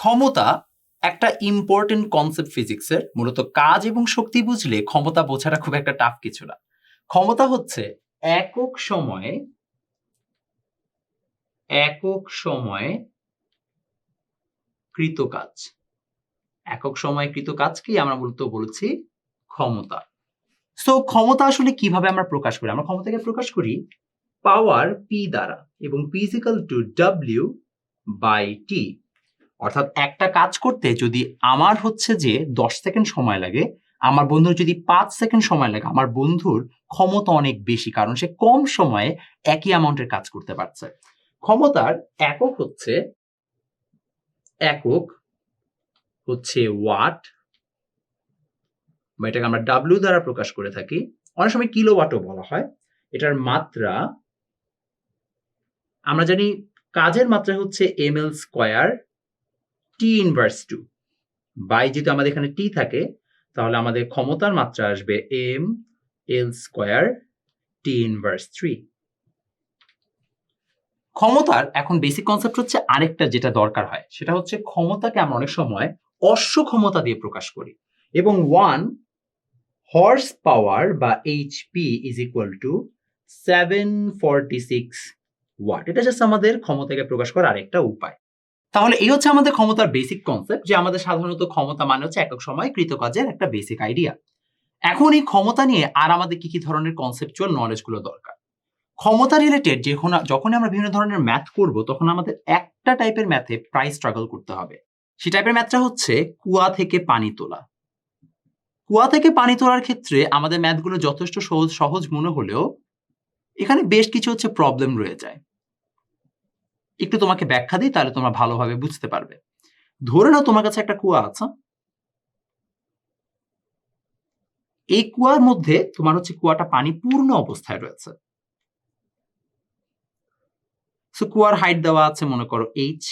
ক্ষমতা একটা important concept ফিজিক্সের মূলত কাজ এবং শক্তি বুঝলে ক্ষমতা বোঝাটা খুব একটা টাফ কিছু না। ক্ষমতা হচ্ছে একক সময়ে একক সময়ে কৃত কাজ। একক সময়ে কৃত কাজকেই আমরা মূলত বলছি ক্ষমতা। সো ক্ষমতা আসলে কীভাবে আমরা প্রকাশ করি? আমরা ক্ষমতাকে প্রকাশ করি পাওয়ার পি দ্বারা এবং physical to W by T অর্থাৎ একটা কাজ করতে যদি আমার হচ্ছে যে দশ সেকেন্ড সময় লাগে, আমার বন্ধুর যদি পাঁচ সেকেন্ড সময় লাগে, আমার বন্ধুর ক্ষমতা অনেক বেশি, কারণ সে কম সময়ে একই অ্যামাউন্টের কাজ করতে পারছে। ক্ষমতার একক হচ্ছে একক হচ্ছে ওয়াট বা এটাকে আমরা ডাব্লিউ দ্বারা প্রকাশ করে থাকি। অনেক সময় কিলো ওয়াটও বলা হয়। এটার মাত্রা, আমরা জানি কাজের মাত্রা হচ্ছে M L square T inverse two by যেহেতু আমাদের এখানে টি থাকে, তাহলে আমাদের ক্ষমতার মাত্রা আসবে M L square T inverse three ক্ষমতার এখন বেসিক কনসেপ্ট হচ্ছে আরেকটা যেটা দরকার হয়, সেটা হচ্ছে ক্ষমতাকে আমরা অনেক সময় অশ্ব ক্ষমতা দিয়ে প্রকাশ করি এবং ওয়ান হর্স পাওয়ার বা HP is equal to seven forty six watt এটা জাস্ট আমাদের ক্ষমতাকে প্রকাশ করার আরেকটা উপায়। তাহলে এই হচ্ছে আমাদের ক্ষমতার বেসিক কনসেপ্ট যে আমাদের সাধারণত ক্ষমতা মানে হচ্ছে একক সময় কৃতকাজের একটা বেসিক আইডিয়া এখন এই ক্ষমতা নিয়ে আর আমাদের কি কি ধরনের কনসেপচুয়াল নলেজগুলো দরকার? ক্ষমতা রিলেটেড যখন যখন আমরা বিভিন্ন ধরনের ম্যাথ করব, তখন আমাদের একটা টাইপের ম্যাথে প্রায় স্ট্রাগল করতে হবে। সেই টাইপের ম্যাথটা হচ্ছে কুয়া থেকে পানি তোলা। কুয়া থেকে পানি তোলার ক্ষেত্রে আমাদের ম্যাথগুলো যথেষ্ট সহজ সহজ মনে হলেও এখানে বেশ কিছু হচ্ছে প্রবলেম রয়ে যায়। একটু তোমাকে ব্যাখ্যা দিই, তাহলে তোমরা ভালোভাবে বুঝতে পারবে। ধরে নাও তোমার কাছে একটা কুয়া আছে। এই কুয়ার মধ্যে তোমার হচ্ছে কুয়াটা পানি পূর্ণ অবস্থায় রয়েছে। কুয়ার হাইট দেওয়া আছে, মনে করো এইচ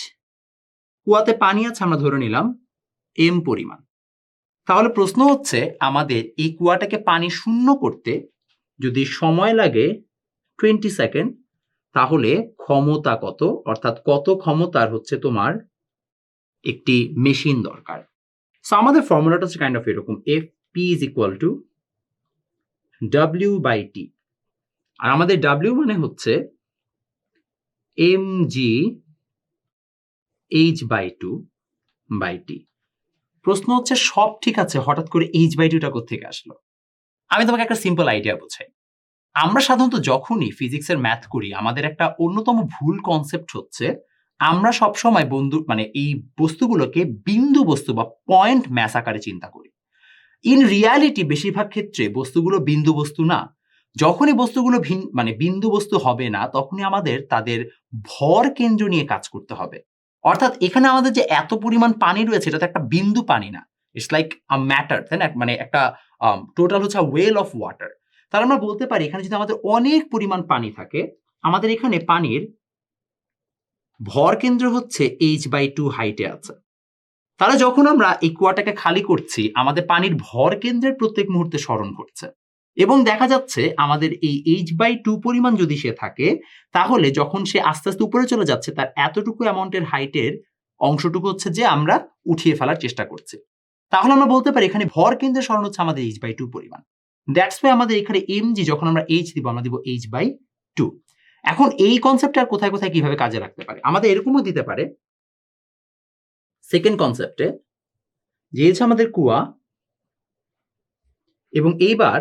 কুয়াতে পানি আছে, আমরা ধরে নিলাম এম পরিমাণ। তাহলে প্রশ্ন হচ্ছে, আমাদের এই কুয়াটাকে পানি শূন্য করতে যদি সময় লাগে টোয়েন্টি সেকেন্ড তাহলে ক্ষমতা কত? অর্থাৎ কত ক্ষমতার হচ্ছে তোমার একটি মেশিন দরকার? সো আমাদের ফর্মুলাটা হচ্ছে কাইন্ড অফ এরকম F P is equal to W by T আর আমাদের ডাব্লিউ মানে হচ্ছে M G H by two by T প্রশ্ন হচ্ছে সব ঠিক আছে, হঠাৎ করে এইচ বাই টুটা থেকে আসলো? আমি তোমাকে একটা সিম্পল আইডিয়া বোঝাই। আমরা সাধারণত যখনই ফিজিক্সের ম্যাথ করি, আমাদের একটা অন্যতম ভুল কনসেপ্ট হচ্ছে, আমরা সবসময় বন্ধু মানে এই বস্তুগুলোকে বিন্দু বস্তু বা পয়েন্ট ম্যাস আকারে চিন্তা করি। ইন রিয়ালিটি বেশিরভাগ ক্ষেত্রে বস্তুগুলো বিন্দু বস্তু না। যখনই বস্তুগুলো ভিন মানে বিন্দু বস্তু হবে না, তখনই আমাদের তাদের ভর কেন্দ্র নিয়ে কাজ করতে হবে। অর্থাৎ এখানে আমাদের যে এত পরিমাণ পানি রয়েছে, এটা তো একটা বিন্দু পানি না। ইটস লাইক আ ম্যাটার তাই না? মানে একটা টোটাল হচ্ছে ওয়েল অফ ওয়াটার তাহলে আমরা বলতে পারি, এখানে যদি আমাদের অনেক পরিমাণ পানি থাকে, আমাদের এখানে পানির ভর কেন্দ্র হচ্ছে এইচ বাই টু হাইটে আছে। তাহলে যখন আমরা এই কুয়াটাকে খালি করছি, আমাদের পানির ভর কেন্দ্রের প্রত্যেক মুহূর্তে স্মরণ করছে এবং দেখা যাচ্ছে, আমাদের এই এইচ বাই টু পরিমাণ যদি সে থাকে, তাহলে যখন সে আস্তে আস্তে উপরে চলে যাচ্ছে, তার এতটুকু অ্যামাউন্টের হাইটের অংশটুকু হচ্ছে যে আমরা উঠিয়ে ফেলার চেষ্টা করছি। তাহলে আমরা বলতে পারি, এখানে ভর কেন্দ্রের স্মরণ হচ্ছে আমাদের এইচ বাই টু পরিমাণ। দ্যাটস ওয়াই আমাদের এখানে এম জি যখন আমরা এইচ দিব, আমরা দিব এইচ বাই টু এখন এই কনসেপ্টটা কোথায় কোথায় কীভাবে কাজে রাখতে পারে? আমাদের এরকমও দিতে পারে। সেকেন্ড কনসেপ্টে যে হচ্ছে আমাদের কুয়া এবং এইবার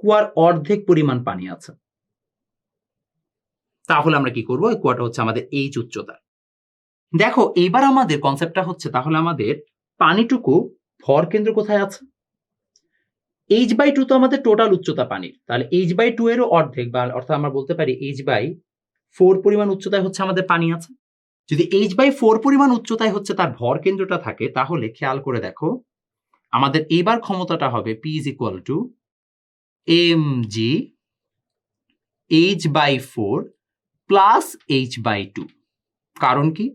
কুয়ার অর্ধেক পরিমাণ পানি আছে। তাহলে আমরা কি করব? কুয়াটা হচ্ছে আমাদের এইচ উচ্চতা। দেখো, এইবার আমাদের কনসেপ্টটা হচ্ছে তাহলে আমাদের পানিটুকু ভর কেন্দ্র কোথায় আছে? এইচ বাই টু তো আমাদের টোটাল উচ্চতা পানির। তাহলে এইচ বাই টু এরও অর্ধেক বা অর্থাৎ আমরা বলতে পারি এইচ বাই ফোর পরিমাণ উচ্চতায় হচ্ছে আমাদের পানি আছে। যদি এইচ বাই ফোর পরিমাণ উচ্চতায় হচ্ছে তার ভর কেন্দ্রটা থাকে, তাহলে খেয়াল করে দেখো, আমাদের এবার ক্ষমতাটা হবে P is equal to M G H by four plus H by two কারণ কি?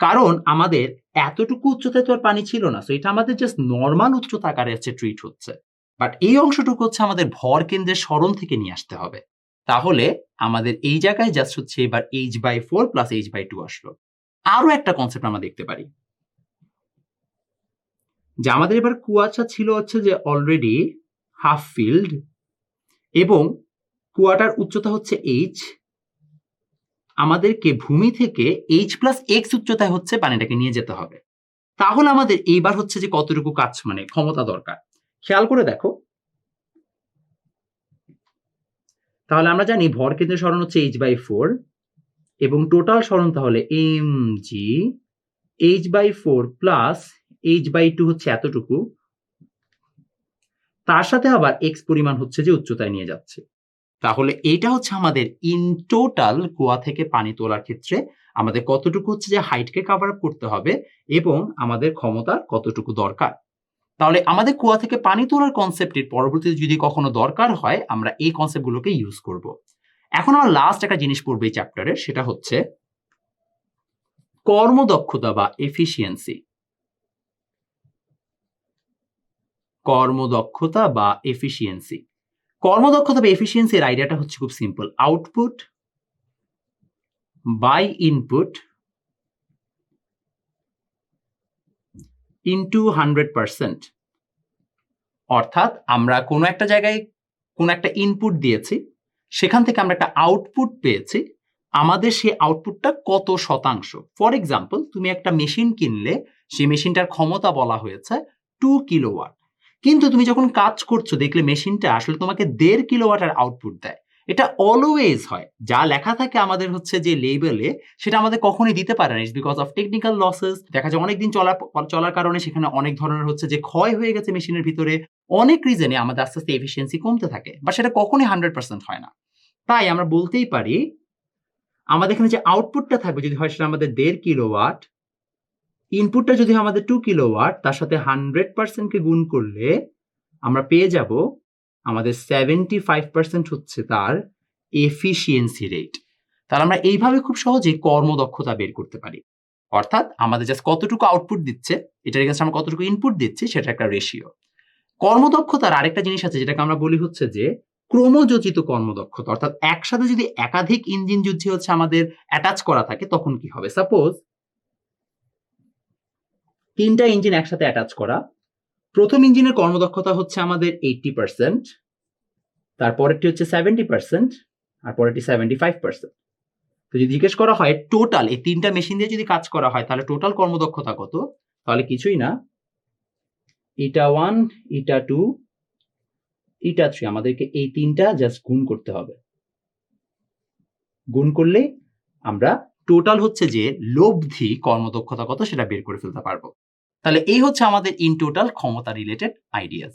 কারণ আমাদের এতটুকু উচ্চতায় তো আর পানি ছিল না সো এটা আমাদের জাস্ট নর্মাল উচ্চতা আকারে হচ্ছে ট্রিট হচ্ছে। বাট এই অংশটুকু হচ্ছে আমাদের ভর কেন্দ্রের স্মরণ থেকে নিয়ে আসতে হবে। তাহলে আমাদের এই জায়গায় জাস্ট হচ্ছে এবার H by four plus H by two আসলো। আরও একটা কনসেপ্ট আমরা দেখতে পারি। যে আমাদের এবার কুয়াশা ছিল হচ্ছে যে অলরেডি হাফ ফিল্ড এবং কুয়াটার উচ্চতা হচ্ছে এইচ আমাদেরকে ভূমি থেকে এইচ প্লাস এক্স উচ্চতায় হচ্ছে পানিটাকে নিয়ে যেতে হবে। তাহলে আমাদের এইবার হচ্ছে যে কতটুকু কাজ মানে ক্ষমতা দরকার। খেয়াল করে দেখো। তাহলে আমরা জানি ভর কেন্দ্রের সরণ হচ্ছে এইচ বাই ফোর এবং টোটাল সরণ তাহলে M G H by four plus H by two হচ্ছে এতটুকু। তার সাথে আবার এক্স পরিমাণ হচ্ছে যে উচ্চতায় নিয়ে যাচ্ছে। তাহলে এটা হচ্ছে আমাদের ইন টোটাল কুয়া থেকে পানি তোলার ক্ষেত্রে আমাদের কতটুকু হচ্ছে যে হাইটকে কাভার আপ করতে হবে এবং আমাদের ক্ষমতার কতটুকু দরকার। তাহলে আমাদের কুয়া থেকে পানি তোলার কনসেপ্টের পরবর্তীতে যদি কখনো দরকার হয়, আমরা এই কনসেপ্টগুলোকে ইউজ করব। এখন আমার লাস্ট একটা জিনিস পড়বে এই চ্যাপ্টারে সেটা হচ্ছে কর্মদক্ষতা বা এফিসিয়েন্সি কর্মদক্ষতা বা এফিসিয়েন্সি কর্মদক্ষতা বা এফিসিয়েন্সির আইডিয়াটা হচ্ছে খুব simple output by input into hundred percent অর্থাৎ আমরা কোনো একটা জায়গায় কোনো একটা ইনপুট দিয়েছি, সেখান থেকে আমরা একটা আউটপুট পেয়েছি, আমাদের সেই আউটপুটটা কত শতাংশ? ফর এক্সাম্পল তুমি একটা মেশিন কিনলে, সেই মেশিনটার ক্ষমতা বলা হয়েছে টু কিলোওয়াট কিন্তু তুমি যখন কাজ করছ, দেখলে মেশিনটা আসলে তোমাকে দেড় কিলোওয়াটের আউটপুট দেয়। এটা অলওয়েজ হয়। যা লেখা থাকে আমাদের হচ্ছে যে লেবেলে সেটা আমাদের কখনোই দিতে পারে না। বিকজ অফ টেকনিক্যাল লসেস দেখা যায় অনেকদিন চলার চলার কারণে সেখানে অনেক ধরনের হচ্ছে যে ক্ষয় হয়ে গেছে মেশিনের ভিতরে। অনেক রিজনে আমাদের আস্তে আস্তে এফিসিয়েন্সি কমতে থাকে। বা সেটা কখনোই হান্ড্রেড পার্সেন্ট হয় না। তাই আমরা বলতেই পারি, আমাদের এখানে যে আউটপুটটা থাকবে, যদি হয় সেটা আমাদের দেড় কিলোওয়াট ইনপুটটা যদি আমাদের টু কিলোওয়াট তার সাথে হান্ড্রেড পার্সেন্টকে গুণ করলে আমরা পেয়ে যাব আমাদের সেভেন্টি ফাইভ পার্সেন্ট হচ্ছে তার এফিসিয়েন্সি রেট তাহলে আমরা এইভাবে খুব সহজেই কর্মদক্ষতা বের করতে পারি। অর্থাৎ আমাদের জাস্ট কতটুকু আউটপুট দিচ্ছে, এটার এগেন্স্ট আমরা কতটুকু ইনপুট দিচ্ছি, সেটা একটা রেশিও কর্মদক্ষতার আরেকটা জিনিস আছে, যেটাকে আমরা বলি হচ্ছে যে ক্রমযোজিত কর্মদক্ষতা। অর্থাৎ একসাথে যদি একাধিক ইঞ্জিন যুদ্ধে হচ্ছে আমাদের অ্যাটাচ করা থাকে, তখন কি হবে? সাপোজ তিনটা ইঞ্জিন একসাথে অ্যাটাচ করা প্রথম ইঞ্জিনের কর্মদক্ষতা হচ্ছে আমাদের এইটটি পার্সেন্ট তারপরেরটি হচ্ছে সেভেন্টি পার্সেন্ট আর পরেরটি সেভেন্টি ফাইভ পার্সেন্ট তো যদি জিজ্ঞেস করা হয় টোটাল এই তিনটা মেশিন দিয়ে যদি কাজ করা হয়, তাহলে টোটাল কর্মদক্ষতা কত? তাহলে কিছুই না। Eta one eta two eta three আমাদেরকে এই তিনটা জাস্ট গুণ করতে হবে। গুণ করলে আমরা টোটাল হচ্ছে যে, লব্ধি কর্মদক্ষতা কত সেটা বের করে ফেলতে পারব। তাহলে এই হচ্ছে আমাদের ইন টোটাল ক্ষমতা রিলেটেড আইডিয়াস